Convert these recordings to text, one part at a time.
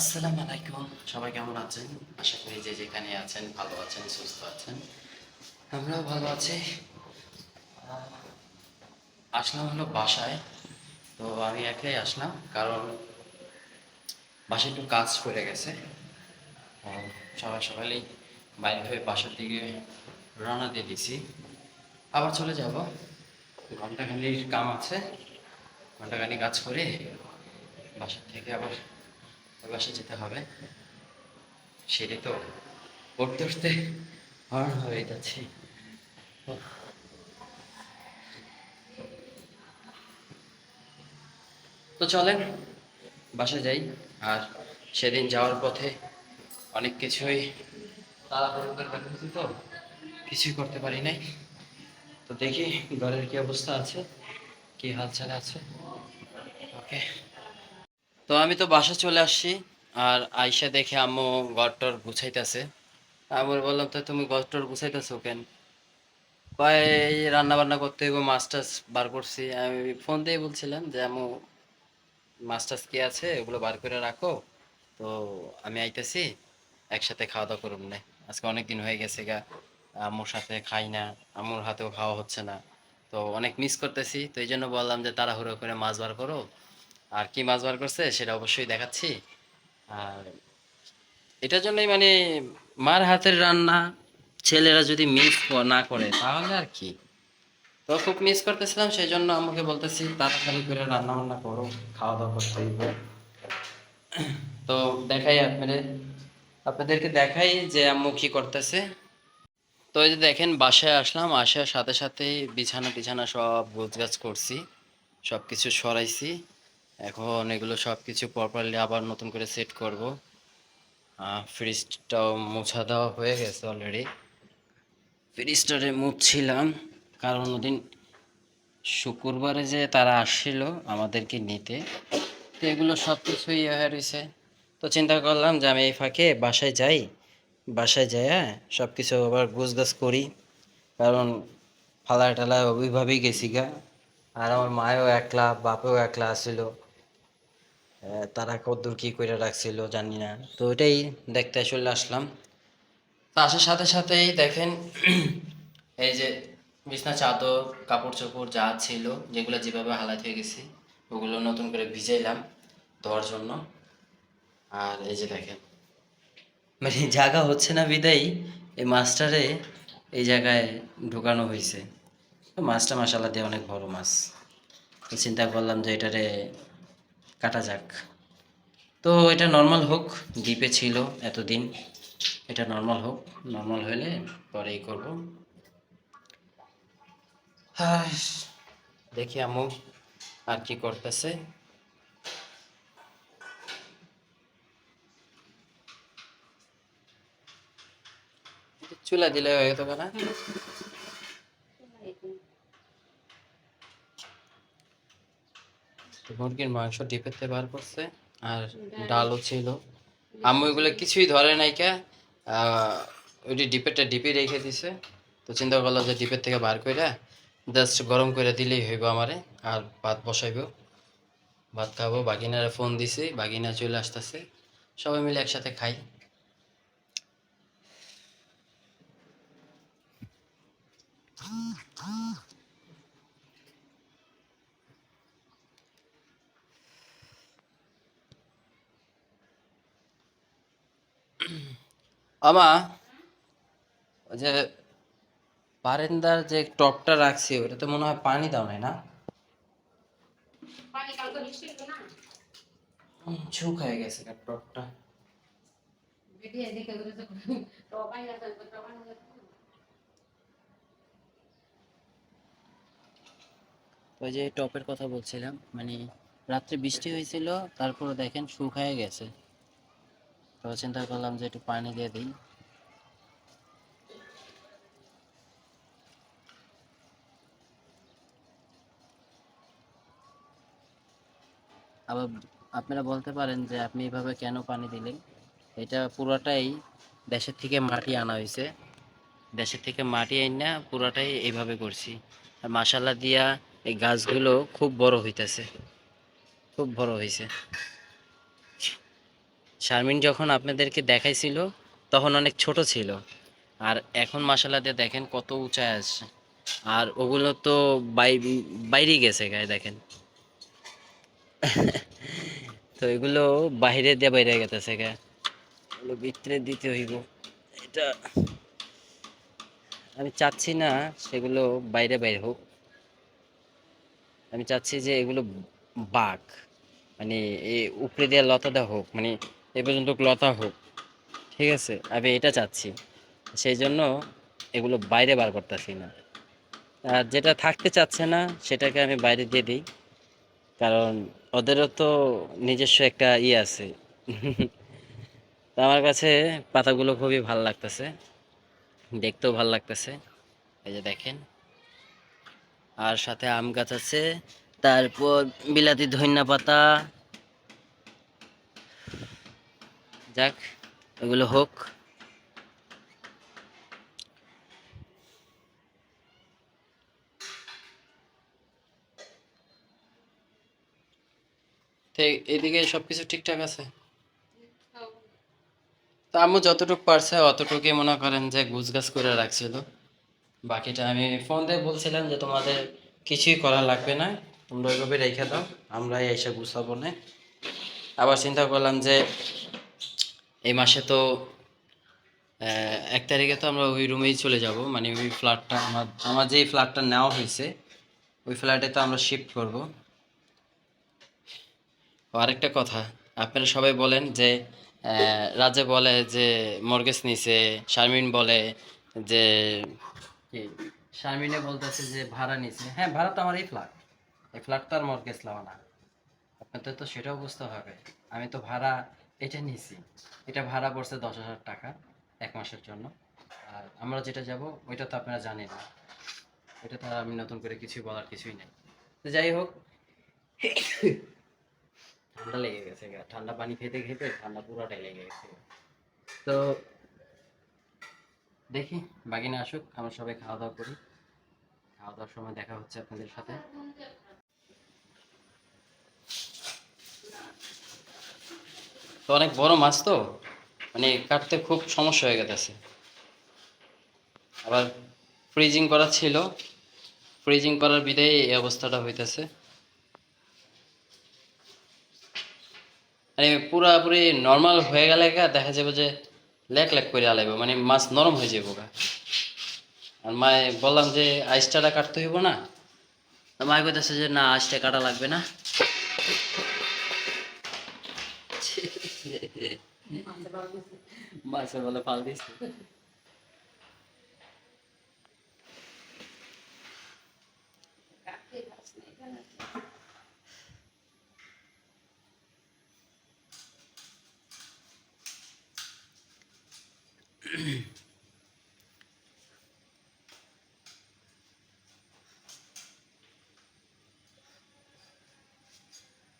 আসসালামু আলাইকুম। সবাই কেমন আছেন? আশা করি যে যেখানে আছেন, ভালো আছেন, সুস্থ আছেন। আমরাও ভালো আছি। আসলাম হলো বাসায়। তো আমি একাই আসলাম, কারণ বাসায় একটু কাজ পড়ে গেছে। সকাল সকালেই বাইরে হয়ে বাসার দিকে রওনা দিয়ে দিছি। আবার চলে যাব। ঘন্টাখানির কাম আছে। ঘন্টাখানি কাজ করে বাসার থেকে আবার বাসায় যেতে হবে। সেটাই তো উঠতে উঠতে হর্ন হয়ে যাচ্ছে। তো চলেন, বাসায় যাই। আর সেদিন যাওয়ার পথে অনেক কিছুই ফেলেছি তো, কিছুই করতে পারি নাই। তো দেখি ঘরের কি অবস্থা আছে, কি হালচাল আছে। ওকে। তো আমি তো বাসা চলে আসছি, আর আইসা দেখে আম্মু ঘরটর গুছাইতেছে। আমি বললাম, তো তুমি ঘরটর গুছাইতেছো কেন? কয় রান্না বান্না করতে হইব টাছ বার করছি। আমি ফোন দিয়ে বলছিলাম যে, আম্মু টাছ কি আছে? ওগুলো বার করে রাখো। তো আমি আইতেছি, একসাথে খাওয়া দাওয়া করুন না। আজকে অনেক দিন হয়ে গেছে গা, আম্মুর সাথে খাই না, আম্মুর হাতেও খাওয়া হচ্ছে না। তো অনেক মিস করতেছি। তো এই জন্য বললাম যে, তাড়াহুড়ো করে মাছ বার করো। আর কি মাছ বার করছে সেটা অবশ্যই দেখাচ্ছি। আর এটার জন্যই মানে মার হাতের রান্না ছেলেরা যদি মিস না করে, তাহলে আর কি। তো খুব মিস করতেছিলাম সেই জন্য আমাকে বলতেছি, তাড়াতাড়ি করে রান্না বান্না করো খাওয়া দাওয়া করতে তো দেখাই আপনাদের, আপনাদেরকে দেখাই যে আম্মু কি করতেছে। তো এই যে দেখেন, বাসায় আসলাম, আসার সাথে সাথেই বিছানা টিছানা সব গোছগাছ করছি সব কিছু সরাইছি। এখন এগুলো সব কিছু প্রপারলি আবার নতুন করে সেট করব। ফ্রিজটাও মোছা দেওয়া হয়ে গেছে অলরেডি ফ্রিজটারে মুছছিলাম কারণ ওদিন শুক্রবারে যে তারা আসছিল আমাদেরকে নিতে, তো এগুলো সব কিছুই ইয়ে হয়ে রয়েছে। তো চিন্তা করলাম যে আমি এই ফাঁকে বাসায় যাই বাসায় যাই হ্যাঁ সব কিছু আবার গোছগাছ করি, কারণ ফালা টালায় ওইভাবেই গেছি গা। আর আমার মায়ও একলা, বাপেও একলা আসছিল তারা কদ্দূর কি করে রাখছিল জানি না। তো ওইটাই দেখতে চলে আসলাম। তো আসার সাথে সাথেই দেখেন, এই যে বিছনা, চাদর কাপড় চোপড় যা ছিল, যেগুলো যেভাবে হালাত হয়ে গেছে, ওগুলো নতুন করে ভিজাইলাম ধোয়ার জন্য। আর এই যে দেখেন মানে জায়গা হচ্ছে না বিদায়ী, এই মাছটারে এই জায়গায় ঢুকানো হয়েছে। মাছটা মাসাল্লা দিয়ে অনেক বড় মাছ। তো চিন্তা করলাম যে এটারে কাটা যাক। তো এটা নর্মাল হোক ডিপে ছিল এতদিন। এটা নর্মাল হোক নর্মাল হলে পরেই করব। দেখি আম্মু আর কি করতেছে। চুলা দিলে হয়ে যেত না মুরগির মাংস ডিপেতে বার করছে আর ডালও ছিল। আম্মু এগুলো কিছুই ধরে নাই কে ওইটি ডিপেরটা ডিপে রেখে দিছে। তো চিন্তা করল যে ডিপের থেকে বার করে জাস্ট গরম করে দিলেই হইব আমারে আর ভাত বসাইব। ভাত খাব বাগিনারে ফোন দিছি বাগিনা চলে আসতেছে। সবাই মিলে একসাথে খাই। আমা ওই যে বারান্দার যে টপটা রাখছি ওটাতে মনে হয় পানি দাও নাই না? পানি কালকে বৃষ্টি হলো না। হুম, শুকায় গেছে টপটা। তো তো তো ওই যে টপের কথা বলছিলাম মানে রাত্রে বৃষ্টি হয়েছিল তারপর দেখেন শুকায় গেছে। তো চিন্তা করলাম যে একটু পানি দিয়ে দিই। আবার আপনারা বলতে পারেন যে আপনি এভাবে কেন পানি দিলেন? এটা পুরোটাই দেশের থেকে মাটি আনা হয়েছে। দেশের থেকে মাটি আইনা পুরোটাই এইভাবে করছি। আর মাসাল্লা দিয়া এই গাছগুলো খুব বড় হইতেছে। খুব বড় হয়েছে শারমিন যখন আপনাদেরকে দেখাইছিল, তখন অনেক ছোট ছিল। আর এখন দিয়ে দেখেন কত উঁচায় আছে। আর ওগুলো তো বাই বাইরে গেছে গায়ে দেখেন। তো এগুলো বাইরে দিয়ে বাইরে গেতেছে গা। এগুলো ভিতরে দিতে হইব। এটা আমি চাচ্ছি না সেগুলো বাইরে বাইরে হোক। আমি চাচ্ছি যে এগুলো বাঘ মানে এই উপরে দিয়ে লতাটা হোক। মানে এ পর্যন্ত লতা হোক, ঠিক আছে? আমি এটা চাচ্ছি। সেই জন্য এগুলো বাইরে বার করতেছি না। আর যেটা থাকতে চাচ্ছে না, সেটাকে আমি বাইরে দিয়ে দিই। কারণ ওদেরও তো নিজস্ব একটা ইয়ে আছে। আমার কাছে পাতাগুলো খুবই ভালো লাগতেছে। দেখতেও ভালো লাগতেছে। এই যে দেখেন। আর সাথে আম গাছ আছে। তারপর বিলাতি ধনিয়া পাতা। যাক, এগুলো হোক। এদিকে সবকিছু ঠিকঠাক আছে? তা আম্মু যতটুকু পারছে, অতটুকুই মনে করেন যে গুছগাছ করে রাখছিল। বাকিটা আমি ফোন দিয়ে বলছিলাম যে তোমাদের কিছুই করা লাগবে না, তোমরা ওইভাবে রেখে দাও, আমরাই এসে গুছাবো না। আবার চিন্তা করলাম যে এই মাসে তো এক তারিখে তো আমরা ওই রুমেই চলে যাব। মানে ওই ফ্ল্যাটটা আমার আমার যেই ফ্ল্যাটটা নেওয়া হয়েছে, ওই ফ্ল্যাটে তো আমরা শিফট করব। আরেকটা কথা, আপনারা সবাই বলেন যে রাজে বলে যে মর্গেজ নিছে, শারমিন বলে যে শারমিনে বলতেছে যে ভাড়া নিছে। হ্যাঁ ভাড়া তো আমার এই ফ্ল্যাট এই ফ্ল্যাট তো আর মর্গেজ লাও না। আপনাদের তো সেটাও বুঝতে হবে। আমি তো ভাড়া এটা নিছি। এটা ভাড়া পড়ছে দশ হাজার টাকা এক মাসের জন্য। আর আমরা যেটা যাব, ওইটা তো আপনারা জানেন না। এটা তো আমি নতুন করে কিছুই বলার কিছুই নেই। তো যাই হোক, ঠান্ডা লেগে গেছে। ঠান্ডা পানি খেতে খেতে ঠান্ডা পুরোটাই লেগে গেছে। তো দেখি, বাগিনা আসুক, আমরা সবাই খাওয়া দাওয়া করি। খাওয়া দাওয়ার সময় দেখা হচ্ছে আপনাদের সাথে। তো অনেক বড় মাছ তো মানে কাটতে খুব সমস্যা হয়ে গেছে। আবার ফ্রিজিং করা ছিল ফ্রিজিং করার বিদায় এই অবস্থাটা হইতেছে। মানে পুরাপুরি নর্মাল হয়ে গেলে গা, দেখা যাবে যে লেক লেক করে আলাইব মানে মাছ নরম হয়ে যাব গা। আর মায়ে বললাম যে আইসটাটা কাটতে হইব না? মায় কইতেছে যে, না, আইসটা কাটা লাগবে না। মাছের বলে ফাল দিচ্ছে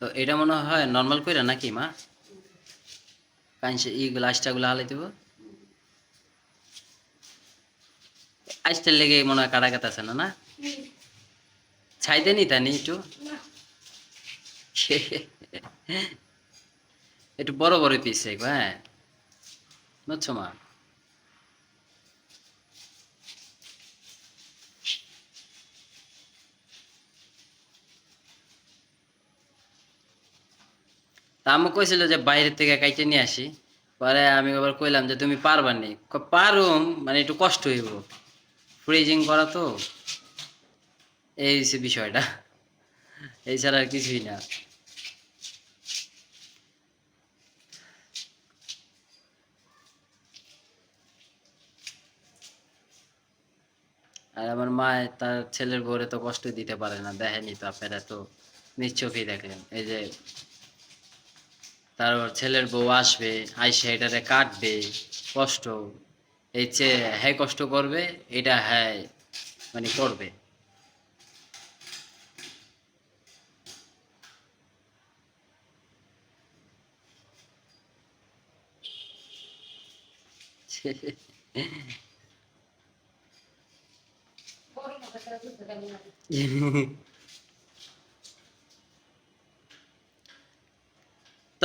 তো এটা মনে হয় নর্মাল কইরা নাকি মা? আইসটাগুলো হালাই আইসটার লেগে মনে হয় কাটা কাটাছে না? না ছাইতে নি তানি একটু? একটু বড় বড় পিস হ্যাঁ বুঝছ মা? তা আমি কইছিল যে বাইরে থেকে কাইটে নিয়ে আসি। পরে আমি আবার কইলাম যে তুমি পারবা নি। পারুম মানে একটু কষ্ট হইব। ফ্রিজিং করা তো। এই হচ্ছে বিষয়টা। এছাড়া আর কিছুই না। আর আমার মা তার ছেলের বউরে তো কষ্ট দিতে পারে না। দেখেনি তো আপনারা তো নিশ্চয়ই দেখলেন এই যে তারপর ছেলের বউ আসবে আইসে এটারে কাটবে কষ্ট। এই চেয়ে হ্যাঁ কষ্ট করবে এটা হ্যাঁ মানে করবে। তো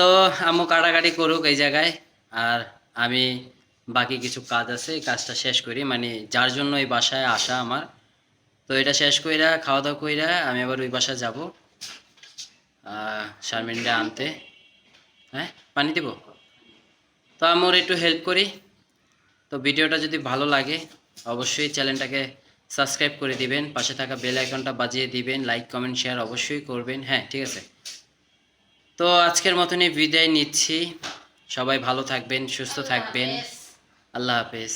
তো আম্মু কাটাকাটি করুক এই জায়গায়। আর আমি বাকি কিছু কাজ আছে কাজটা শেষ করি। মানে যার জন্য এই বাসায় আসা আমার। তো এটা শেষ কইরা খাওয়া দাওয়া কইরা আমি আবার ওই বাসায় যাব। শারমিনটা আনতে। হ্যাঁ পানি দেব? তো আমার একটু হেল্প করি। তো ভিডিওটা যদি ভালো লাগে, অবশ্যই চ্যানেলটাকে সাবস্ক্রাইব করে দিবেন। পাশে থাকা বেল আইকনটা বাজিয়ে দিবেন। লাইক কমেন্ট শেয়ার অবশ্যই করবেন। হ্যাঁ ঠিক আছে। তো আজকের মতনই বিদায় নিচ্ছি। সবাই ভালো থাকবেন সুস্থ থাকবেন। আল্লাহ হাফেজ।